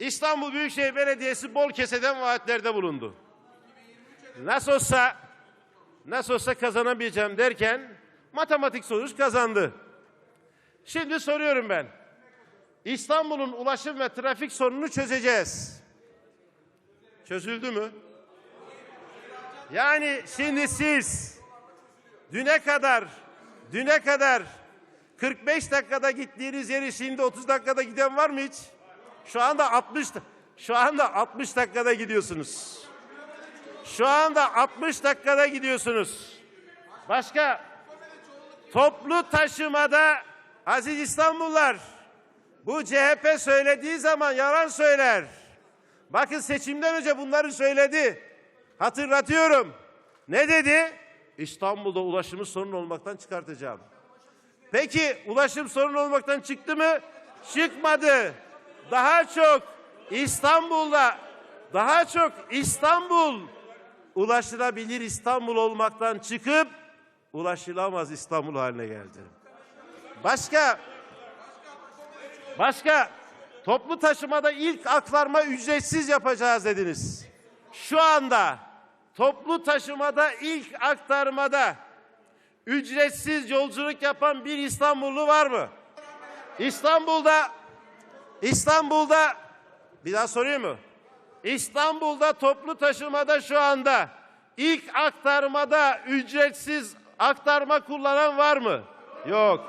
İstanbul Büyükşehir Belediyesi bol keseden vaatlerde bulundu. Nasıl olsa nasıl olsa kazanamayacağım derken matematik sonuç kazandı. Şimdi soruyorum ben. İstanbul'un ulaşım ve trafik sorununu çözeceğiz. Çözüldü mü? Yani şimdi siz düne kadar düne kadar 45 dakikada gittiğiniz yeri şimdi 30 dakikada giden var mı hiç? Şu anda 60 da- şu anda 60 dakikada gidiyorsunuz. Şu anda 60 dakikada gidiyorsunuz. Başka toplu taşımada Aziz İstanbullular bu CHP söylediği zaman yalan söyler. Bakın seçimden önce bunları söyledi. Hatırlatıyorum. Ne dedi? İstanbul'da ulaşımı sorun olmaktan çıkartacağım. Peki ulaşım sorun olmaktan çıktı mı? Çıkmadı. Daha çok İstanbul'da daha çok İstanbul ulaşılabilir İstanbul olmaktan çıkıp ulaşılamaz İstanbul haline geldi. Başka Başka toplu taşımada ilk aktarma ücretsiz yapacağız dediniz. Şu anda toplu taşımada ilk aktarmada ücretsiz yolculuk yapan bir İstanbullu var mı? İstanbul'da İstanbul'da bir daha sorayım mı? İstanbul'da toplu taşımada şu anda ilk aktarmada ücretsiz aktarma kullanan var mı? Yok.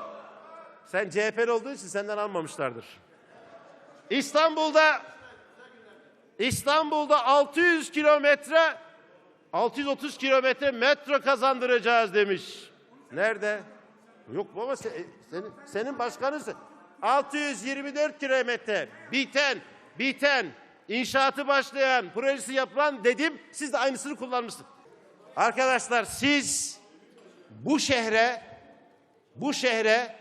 Sen CHP'li olduğun için senden almamışlardır. İstanbul'da İstanbul'da 600 kilometre 630 kilometre metro kazandıracağız demiş. Nerede? Yok baba sen- e, senin, senin başkanısın. 624 kilometre biten biten inşaatı başlayan projesi yapılan dedim siz de aynısını kullanmışsınız. Arkadaşlar siz bu şehre bu şehre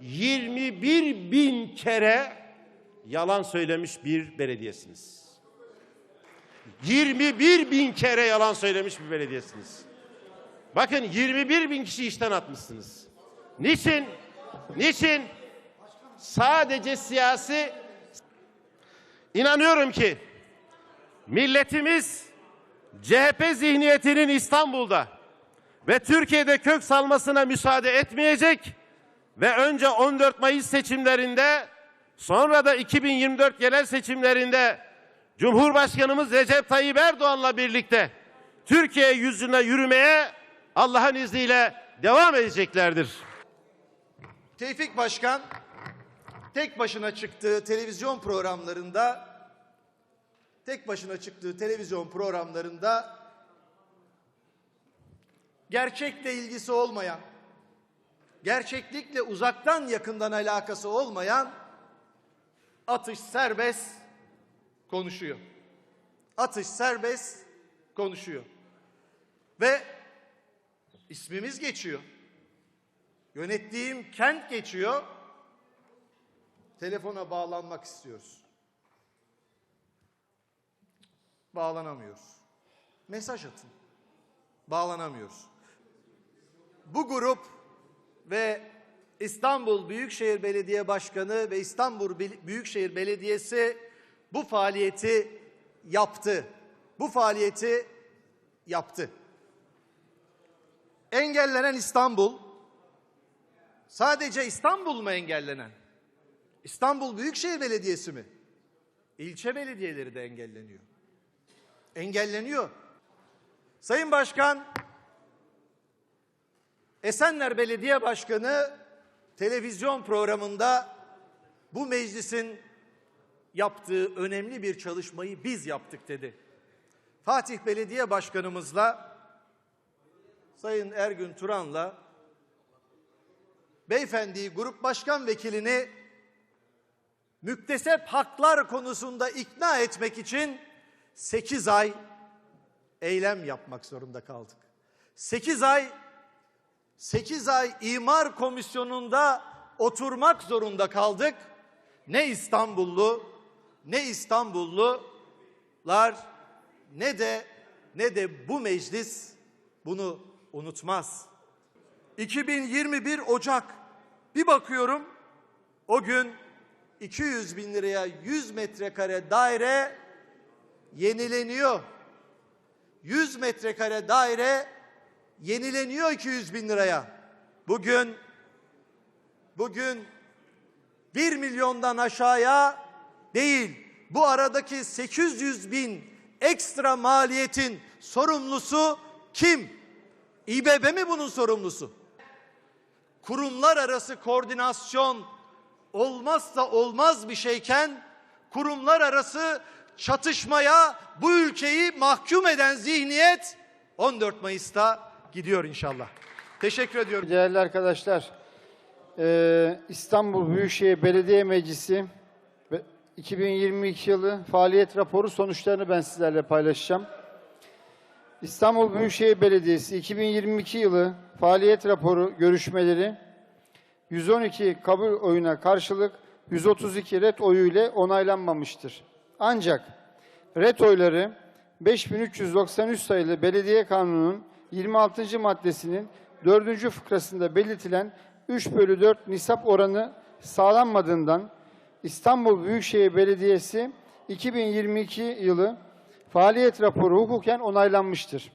21 bin kere yalan söylemiş bir belediyesiniz. 21 bin kere yalan söylemiş bir belediyesiniz. Bakın 21 bin kişi işten atmışsınız. Niçin? Niçin? Sadece siyasi İnanıyorum ki milletimiz CHP zihniyetinin İstanbul'da ve Türkiye'de kök salmasına müsaade etmeyecek ve önce 14 Mayıs seçimlerinde sonra da 2024 genel seçimlerinde Cumhurbaşkanımız Recep Tayyip Erdoğan'la birlikte Türkiye yüzüne yürümeye Allah'ın izniyle devam edeceklerdir. Tevfik Başkan tek başına çıktığı televizyon programlarında tek başına çıktığı televizyon programlarında gerçekle ilgisi olmayan, gerçeklikle uzaktan yakından alakası olmayan atış serbest konuşuyor. Atış serbest konuşuyor. Ve ismimiz geçiyor. Yönettiğim kent geçiyor. Telefona bağlanmak istiyoruz. Bağlanamıyoruz. Mesaj atın. Bağlanamıyoruz. Bu grup ve İstanbul Büyükşehir Belediye Başkanı ve İstanbul Büyükşehir Belediyesi bu faaliyeti yaptı. Bu faaliyeti yaptı. Engellenen İstanbul, Sadece İstanbul mu engellenen? İstanbul Büyükşehir Belediyesi mi? İlçe belediyeleri de engelleniyor. Engelleniyor. Sayın Başkan, Esenler Belediye Başkanı televizyon programında bu meclisin yaptığı önemli bir çalışmayı biz yaptık dedi. Fatih Belediye Başkanımızla Sayın Ergün Turan'la beyefendiyi grup başkan vekilini müktesep haklar konusunda ikna etmek için 8 ay eylem yapmak zorunda kaldık. 8 ay 8 ay imar komisyonunda oturmak zorunda kaldık. Ne İstanbullu ne İstanbullular ne de ne de bu meclis bunu unutmaz. 2021 Ocak bir bakıyorum o gün 200 bin liraya 100 metrekare daire yenileniyor. 100 metrekare daire yenileniyor 200 bin liraya. Bugün bugün 1 milyondan aşağıya değil. Bu aradaki 800 bin ekstra maliyetin sorumlusu kim? İBB mi bunun sorumlusu? Kurumlar arası koordinasyon olmazsa olmaz bir şeyken kurumlar arası çatışmaya bu ülkeyi mahkum eden zihniyet 14 Mayıs'ta gidiyor inşallah. Teşekkür ediyorum. Değerli arkadaşlar, eee, İstanbul Büyükşehir Belediye Meclisi ve 2022 yılı faaliyet raporu sonuçlarını ben sizlerle paylaşacağım. İstanbul Büyükşehir Belediyesi 2022 yılı faaliyet raporu görüşmeleri 112 kabul oyuna karşılık 132 red oyu ile onaylanmamıştır. Ancak red oyları 5393 sayılı Belediye Kanunu'nun 26. maddesinin 4. fıkrasında belirtilen 3 bölü 4 nisap oranı sağlanmadığından İstanbul Büyükşehir Belediyesi 2022 yılı faaliyet raporu hukuken onaylanmıştır.